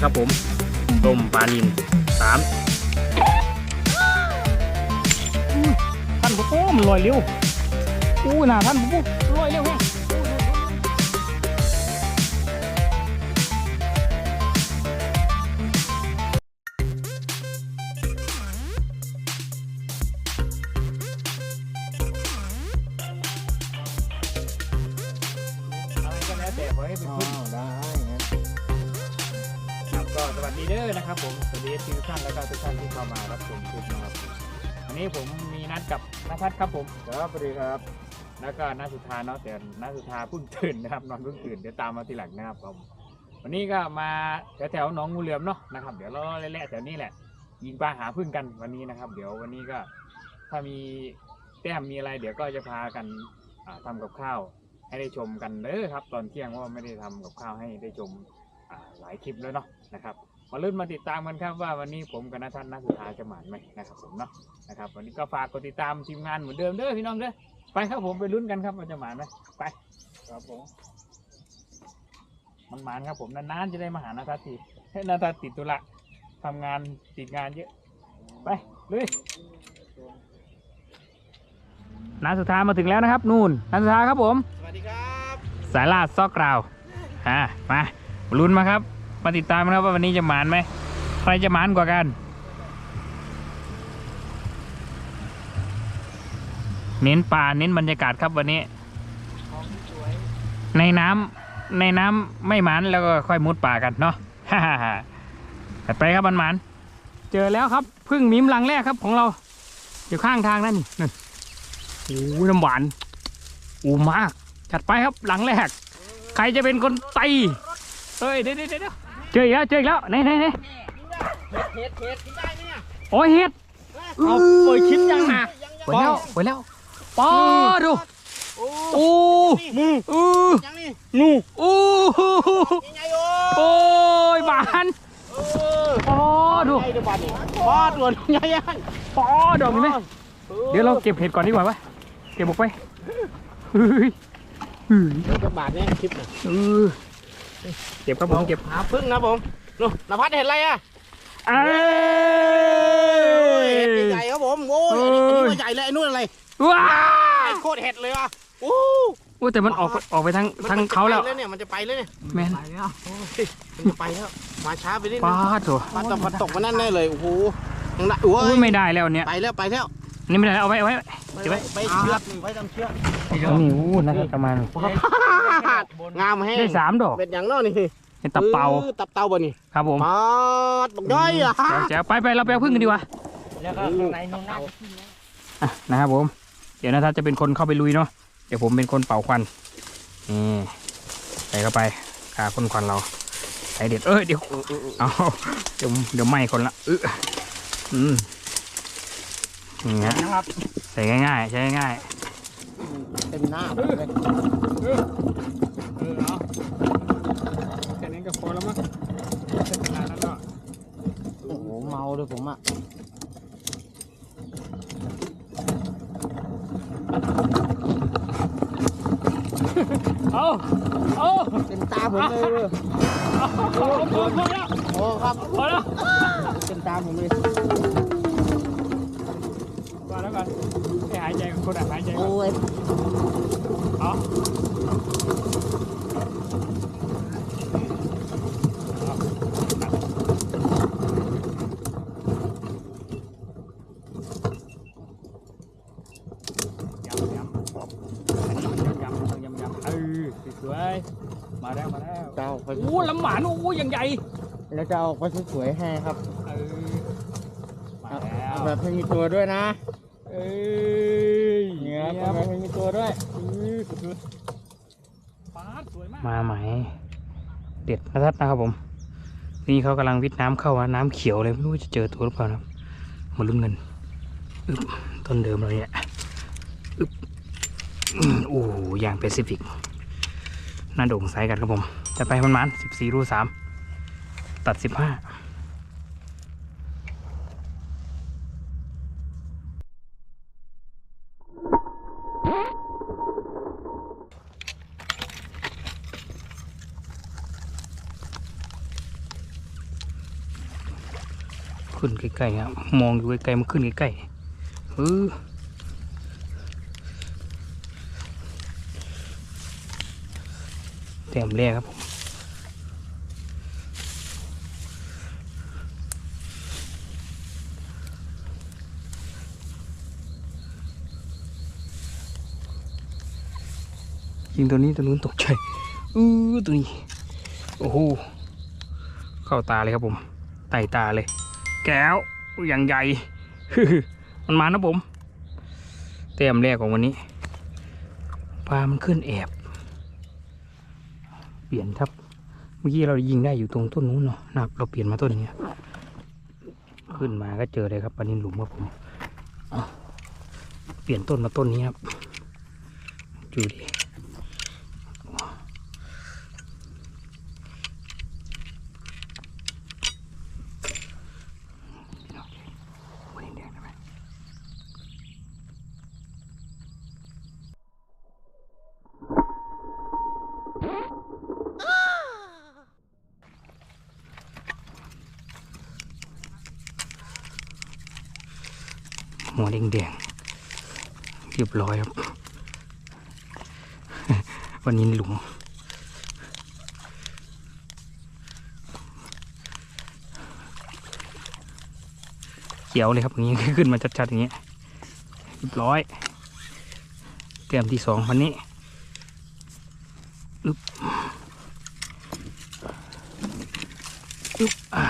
แล้วครับผมต้มปลานิลสามท่านผู้ชมลอยเร็วอู้หนาท่านผู้ชมลอยเร็วแฮะ นนี้ผมมีนัดกับนัทัศน์ครับผมครับสวัสดีครับ แล้วก็นัดสุธาเนาะแต่นัดสุธาเพิ่งตื่นนะครับนอนเพิ่งตื่นเดี๋ยวตามมาทีหลังนะครับผมวันนี้ก็มาแถวๆหนองงูเหลือมเนาะนะครับ เดี๋ยวเราแล่ๆแถวนี้แหละ ยิงปลาหาพึ่งกันวันนี้นะครับ เดี๋ยววันนี้ก็ถ้ามีแต้มมีอะไรเดี๋ยวก็จะพากันอ่าทำกับข้าวให้ได้ชมกันเด้อครับ ตอนเที่ยงว่าไม่ได้ทำกับข้าวให้ได้ชมหลายคลิปแล้วเนาะนะครับ มาลุ้นมาติดตามกันครับว่าวันนี้ผมกับนัทัศน์นักสุธาจะหมานไหมนะครับผมเนาะนะครับ วันนี้ก็ฝากกดติดตามทีมงานเหมือนเดิมเด้อพี่น้องเด้อไปครับผมไปลุ้นกันครับว่าจะหมานไหมไปครับผมมันหมานครับผมนานๆจะได้มาหานัทัศน์ทีให้นัทัศน์ติดตุระทำงานติดงานเยอะไปเลยนักสุธามาถึงแล้วนะครับ นู่นนักสุธาครับผม สวัสดีครับ สายลาดซอกกราวอ่ามาลุ้นมาครับ มาติดตามนะครับว่าวันนี้จะหมานไหมใครจะหมานกว่ากัน เน้นป่าเน้นบรรยากาศครับวันนี้ ในน้ำในน้ำไม่หมานแล้วก็ค่อยมุดป่ากันเนาะฮ่าฮ่าฮ่าถัดไปครับมันหมานเจอแล้วครับพึ่งมิมลังแรกครับของเราอยู่ข้างทางนั่นนั่นโอ้ยน้ำหวานอูมากจัดไปครับหลังแรก ใครจะเป็นคนตีเฮ้ยเดี๋ยวเดี๋ยว เดี๋ยวเจออีกแล้วเจออีกแล้วไหนไหนไหนเห็ดเห็ดเห็ดกินได้ไหมเนี่ยโอ้ยเห็ดเอาเปิดคลิปยังนะเปิดแล้วเปิดแล้วปอดูโอ้โอ้นี่อู้ยังนี่นู่โอ้ยังไงโอ้โอ้ยบานเออปอดูไงเดี๋ยวบอลนี่บอลตัวใหญ่ยังปอดอกเห็นไหมเดี๋ยวเราเก็บเห็ดก่อนดีกว่าปะเก็บออกไปเฮ้ยเฮ้ยเดี๋ยวจะบาทเนี่ยคลิปน่ะ เออเก็บครับผมเก็บหาพึ่งนะผมนู่นนภัสเห็นอะไรอะเอ้เห็ดยใหญ่ครับผมโอ้ยเอ้อันยนี้ตัวใหญ่เลยไอ้นู่นอะไรว้าไอ้โคตรเห็ดเลยว่ะโอ้โอ้แต่มันออกไปออกไปทางทางเขาแล้วเนี่ยมันจะไปแล้วเนี่ยแมนไปแล้วโอ้ยมันจะไปแล้วมาช้าไปนิดนึป้างดโถปลาตกปลาตกมานั่นแน่เลยโอ้โหยังได้โอ้โอ้ยยไม่ได้แล้วเนี่ยไปแล้วไปแล้ว นี่ไม่ได้เอาไว้เอาไว้เก็บไว้ไปเชือกไปทำเชือกอันนี้อู้นะครับประมาณงามแห้งได้สามดอกเป็นอย่างน้อนี่เป็นตับเป่าตับเต่าบ่นี่ครับผมปาดบักย่อยอะเดี๋ยวไปไปเราไปเอาพึ่งกันดีกว่าแล้วก็ข้างในนุ่นเต่าอะนะครับผม เดี๋ยวนะทัศน์จะเป็นคนเข้าไปลุยเนาะเดี๋ยวผมเป็นคนเป่าควันนี่ใส่เข้าไปกาพ่นควันเราใส่เด็ดเอ้ยเดี๋ยวเอาเดี๋ยวเดี๋ยวไหม้คนละเอออืม นี่ฮะนะครับใส่ง่ายๆ ใช้ง่ายเต็มหน้าเลยเออเอาแค่นี้ก็พอแล้วมั้งขนาดนั้นก็โอ้โหเมาเลยผมอะเอาเอาเต็มตาผมเลยเว้ยเอาพอพอแล้วโอ้ครับพอแล้วเต็มตาผมเลย พอแล้วก่อนให้หายใจคนอะหายใจก่อนโอ้ยเอายำยำอันนี้ยำยำต้องยำยำเออสวยๆมาแล้วมาแล้วจะเอาไปโอ้ลำหมานโอ้ยังใหญ่แล้วจะเอาไปสวยๆให้ครับ เออ มาแล้วเอาแบบให้มีตัวด้วยนะ เอ้ยเหลับมีตัวด้วยามาไหมเด็ดนระทัดนะครับผม นี่เขากำลังวิทน้ำเข้านะน้ำเขียวเลยไม่รู้จะเจอตัวหรือเปล่านะมาลุ้นเงินต้นเดิมเลยเนี่ยอึบโอ้ยางแปซิฟิกน่าโด่งไซกันครับผมจะไปมันมัน14 รูสามตัด 15 ใกล้ๆครับมองอยู่ใกล้ๆมันขึ้นใกล้ๆเออแต้มแรกครับผมยิงตัวนี้ตัวนู้นตกใจอือตัวนี้ โอ้โหเข้าตาเลยครับผมไต่ตาเลย แก้วอย่างใหญ่ มันมานะผม เต็มแรกของวันนี้ ปลา มันขึ้นแอบ เปลี่ยนครับ เมื่อกี้เรายิงได้อยู่ตรงต้นนู้นเนาะนะครับเราเปลี่ยนมาต้นนี้ ขึ้นมาก็เจอเลยครับปลานินหลุมครับผม เปลี่ยนต้นมาต้นนี้ครับ ดูดิ วันนี้แดงได้ไหม หัวแดงแดงๆเรียบร้อยครับ วันนี้หลุมเขียวเลยครับอย่างนี้ขึ้นมาชัดๆอย่างนี้เรียบร้อยเตรียมที่สองวันนี้อึ๊บอึ๊บอ่า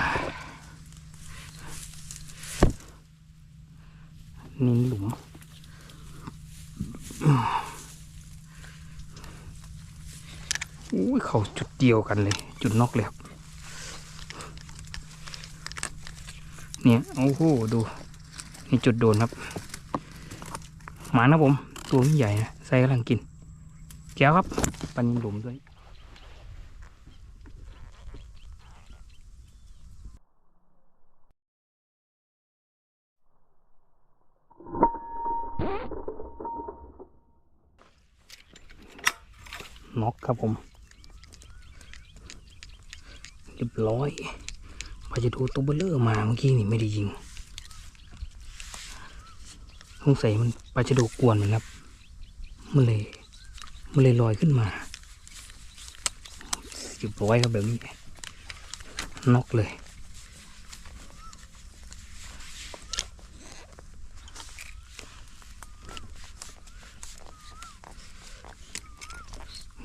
นี่หลุมอืมอุ้ย เดียวกันเลย จุดนอกเลยครับเนี่ย โอ้โห ดู นี่จุดโดนครับ หมานะผม ตัวมันใหญ่นะไซกำลังกิน แก้วครับปลานินหลุมด้วยน็อกครับผม รียบร้อยปลาจะดูตัวเบลเลอร์มาเมื่อกี้นี่ไม่ได้ยิงสงสัยมันปลาจะดูกวนมันครับ มันเลย มันเลยลอยขึ้นมาสิบร้อยครับแบบนี้ นอกเลย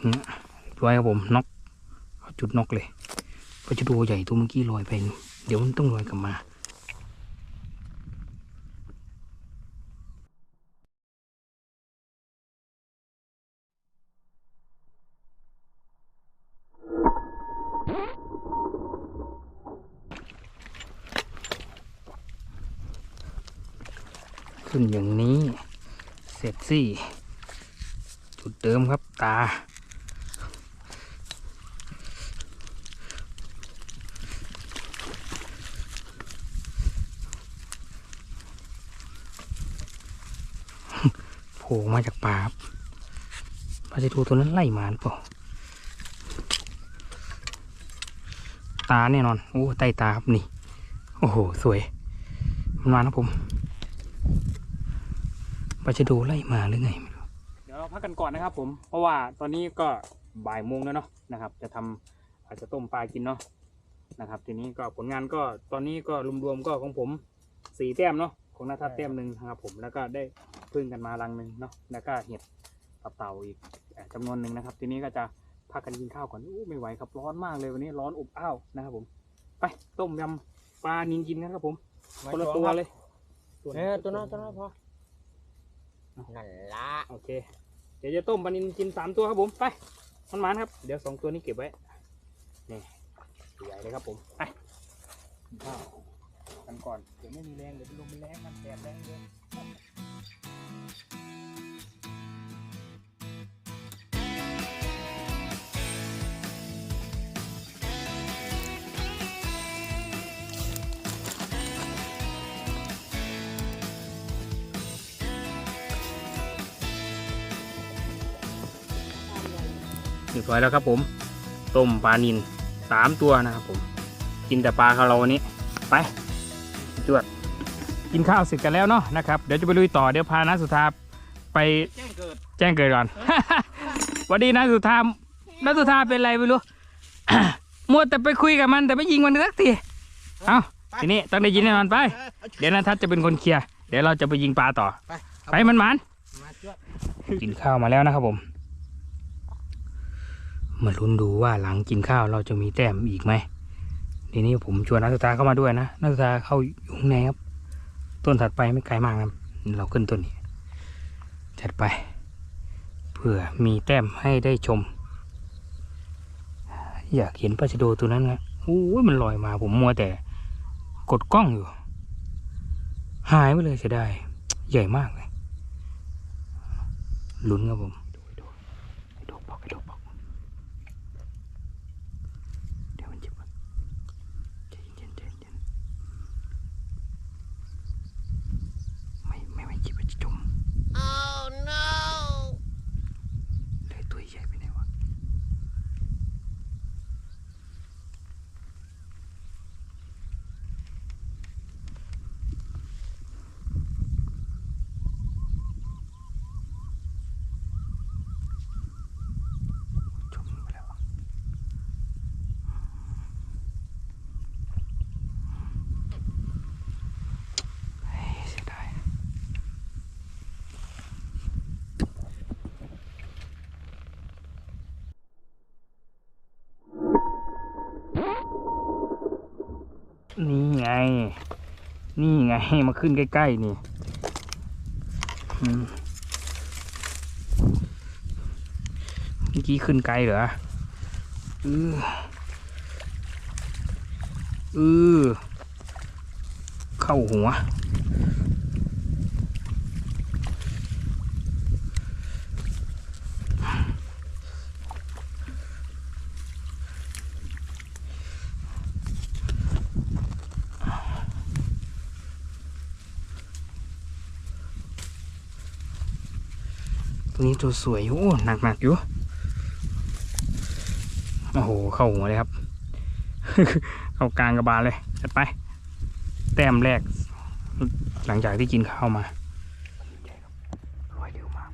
เนี่ยร้อยครับผมนอกเอาจุดนอกเลย ปลาจะดูใหญ่ตัวเมื่อกี้ลอยไป เดี๋ยวมันต้องลอยกลับมาขึ้นอย่างนี้ เสร็จสิจุดเดิมครับตา ผล่มาจากป่าปลาจะดูตัวนั้นไล่มาหรือเปล่าตาแน่นอนโอ้ใต้ตาครับนี่ โอ้โห สวย มันมานะผมปลาจะดูไล่มาหรือไงเดี๋ยวเราพักกันก่อนนะครับผม เพราะว่าตอนนี้ก็บ่ายโมงแล้วเนาะนะครับ จะทำอาจจะต้มปลากินเนาะนะครับ ทีนี้ก็ผลงานก็ตอนนี้ก็รวมๆก็ของผมสี่แต้มเนาะของนาทัศน์แต้มหนึ่งนะครับผมแล้วก็ได้ พึ่งกันมารังหนึ่งเนาะแล้วก็เห็ดตับเต่าอีกเอ่อจำนวนหนึ่งนะครับ ทีนี้ก็จะพักกันกินข้าวก่อนอู้ไม่ไหวครับ ร้อนมากเลยวันนี้ร้อนอบอ้าวนะครับผม ไปต้มยำปลานินกินกันครับผมคนละตัวเลยเออตัวนั้นตัวนั้นพอนั่นละโอเค เดี๋ยวจะต้มปลานินกินสามตัวครับผมไปมันมานะครับ เดี๋ยวสองตัวนี้เก็บไว้นี่ใหญ่เลยครับผมไปกินข้าวกันก่อนเดี๋ยวไม่มีแรงเดี๋ยวลมมันแรงมันแดดแรงเลยเรียบร้อยแล้วครับผม ต้มปลานินสามตัวนะครับผม กินแต่ปลาของเราวันนี้ ไปจวด กินข้าวเสร็จกันแล้วเนาะนะครับ เดี๋ยวจะไปลุยต่อ เดี๋ยวพานักสุธาไปแจ้งเกิดแจ้งเกิดก่อนสวัสดีนักสุธานักสุธาเป็นไรไม่รู้มัวแต่ไปคุยกับมันแต่ไม่ยิงมันสักทีเอาทีนี้ต้องได้ยินแน่นอนไป เดี๋ยวนัทัศน์จะเป็นคนเคลียร์ เดี๋ยวเราจะไปยิงปลาต่อ ไปไปมันมันมาจวดกินข้าวมาแล้วนะครับผม มาลุ้นดูว่าหลังกินข้าวเราจะมีแต้มอีกไหมทีนี้ผมชวนนักศึกษาเข้ามาด้วยนะนักศึกษาเข้าอยู่ข้างในครับ ต้นถัดไปไม่ไกลมากนะเราขึ้นต้นนี้จัดไป เพื่อมีแต้มให้ได้ชม อยากเห็นปลาชโดตัวนั้นนะโอ้ยมันลอยมาผมมัวแต่กดกล้องอยู่ หายไปเลยเสียดายใหญ่มากเลยลุ้นครับผมดูดูดูบอกดูบอกเดี๋ยวมันจะแบบใจเย็นใจเย็นไม่ไม่ไม่คิดว่าจะจม Oh no! เลยตัวใหญ่ไปไหนวะจมไปแล้วเฮ้ยเสียดาย นี่ไงนี่ไงมาขึ้นใกล้ๆนี่เมื่อกี้ขึ้นไกลเหรออืออือเข้าหัว ตัวนี้ตัวสวยอยู่โอ้หนักหนักอยู่ โอ้โห เข้าหัวเลยครับ เข้ากลางกระบาลเลย จัดไป แต้มแรก หลังจากที่กินข้าวมาลอยเร็วมาก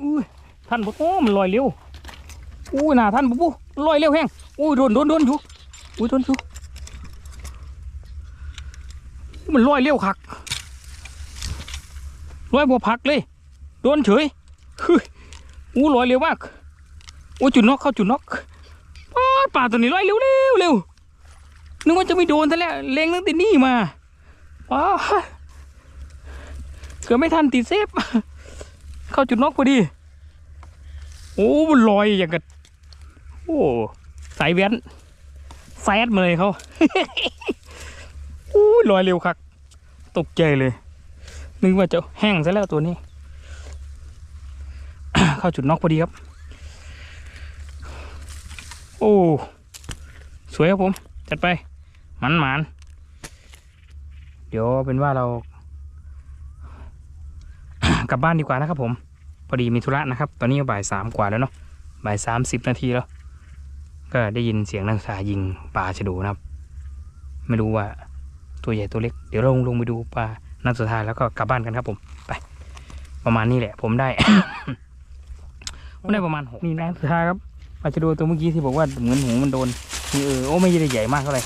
อุ้ยท่านบโอ้มันลอยเร็วอุ้ยน่าท่านปุ๊บลอยเร็วแห้งอุ้ยโดนโดนโดนอยู่อุ้ยโดนอยู่ มันลอยเร็วคักลอยบัวพักเลย โดนเฉยเฮ้ยอู้ลอยเร็วมากโอ้จุดน็อกเข้าจุดน็อกอ้าวป่าตัวนี้ลอยเร็วเร็วเร็วนึกว่าจะไม่โดนซะแล้วเล็งตั้งแต่นี่มาว้าเกือบไม่ทันติดเซฟ เข้าจุดน็อกพอดี โอ้มันลอยอย่างกับโอ้สายแว้นแซดมาเลยเขาอู้ยลอยเร็วคัก ตกใจเลย นึกว่าจะแห้งซะแล้วตัวนี้ เข้าจุดน็อกพอดีครับ โอ้ สวยครับผม จัดไป หมันหมันเดี๋ยวเป็นว่าเรา กลับบ้านดีกว่านะครับผม พอดีมีธุระนะครับ ตอนนี้บ่ายสามกว่าแล้วเนาะ บ่ายสามสิบนาทีแล้ว ก็ได้ยินเสียงนักศึกษายิงปลาชะโดูนะครับ ไม่รู้ว่า ตัวใหญ่ตัวเล็ก เดี๋ยวเราลงลงไปดูปลานัดสุดท้ายแล้วก็กลับบ้านกันครับผมไปประมาณนี้แหละ ผมได้ผมได้ประมาณหกนี่นัดสุดท้ายครับปลาจะดูตัวเมื่อกี้ที่บอกว่าเหมือนหูมันโดนนี่เออโอ้ไม่ได้ใหญ่มากเท่าไหร่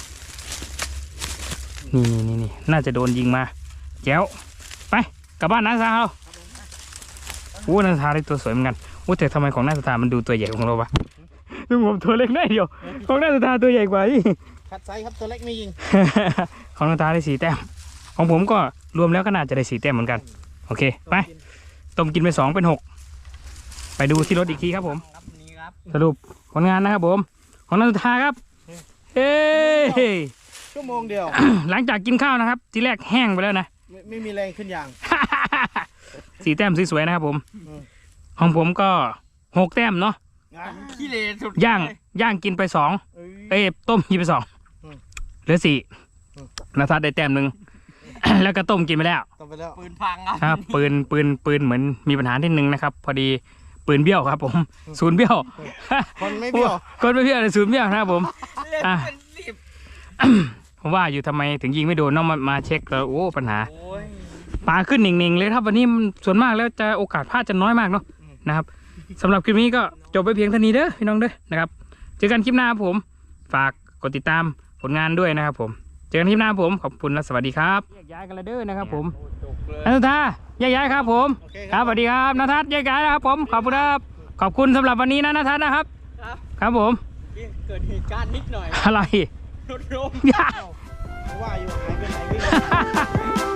นี่นี่นี่นี่น่าจะโดนยิงมาแจ๋วไปกลับบ้านนัดสุดท้ายเราโอ้นัดสุดท้ายได้ตัวสวยเหมือนกันโอ้แต่ทำไมของนัดสุดท้ายมันดูตัวใหญ่ของเราวะดูผมตัวเล็กน้อยเดียวของนัดสุดท้ายตัวใหญ่กว่าอีก คัดไซส์ครับตัวเล็กไม่ยิง ของน้องตาได้สี่แต้ม ของผมก็รวมแล้วก็น่าจะได้สี่แต้มเหมือนกัน โอเค ไป ต้มกินไปสองเป็นหก ไปดูที่รถอีกทีครับผมครับนี่ครับสรุปผลงานนะครับผม ของนักสุดท้ายครับ เฮ้ชั่วโมงเดียว หลังจากกินข้าวนะครับ ทีแรกแห้งไปแล้วนะ ไม่ไม่มีแรงขึ้นยางสี่แต้มสวยๆนะครับผมอืมของผมก็หกแต้มเนาะ ขี้เลสุดย่างย่างกินไปสอง เอ้ยเอ้ยต้มกินไปสองอืม เหลือสี่อืมนาทัศน์ได้แต้มหนึ่ง แล้วก็ต้มกินไปแล้ว ต้องไปแล้ว ปืนพังครับครับ ปืนปืนปืนเหมือนมีปัญหาที่หนึ่งนะครับ พอดีปืนเบี้ยวครับ ผม ศูนย์เบี้ยว คนไม่เบี้ยว คนไม่เบี้ยวเลยศูนย์เบี้ยวนะครับผมอะผมว่าอยู่ทำไมถึงยิงไม่โดนเน้องมามาเช็คแล้วโอ้ปัญหาโอ้ยปลาขึ้นหนิ่งๆเลยครับวันนี้มันส่วนมากแล้วจะโอกาสพลาดจะน้อยมากเนาะนะครับสำหรับคลิปนี้ก็จบไปเพียงเท่านี้เด้อพี่น้องเด้อนะครับ เจอกันคลิปหน้าครับผม ฝากกดติดตาม ผลงานด้วยนะครับผมเจอกันคลิปหน้าครับผมขอบคุณและสวัสดีครับแยกย้ายกันแล้วเด้อนะครับผมจบเลยนัทธาแยกย้ายครับผมโอเคครับสวัสดีครับนัททัศน์แยกย้ายนะครับผมขอบคุณครับขอบคุณสำหรับวันนี้นะนัททัศน์นะครับ ครับครับผมเกิดเหตุการณ์นิดหน่อยอะไรรถล้มอย่าว่าอยู่หายไปไหนไม่รู้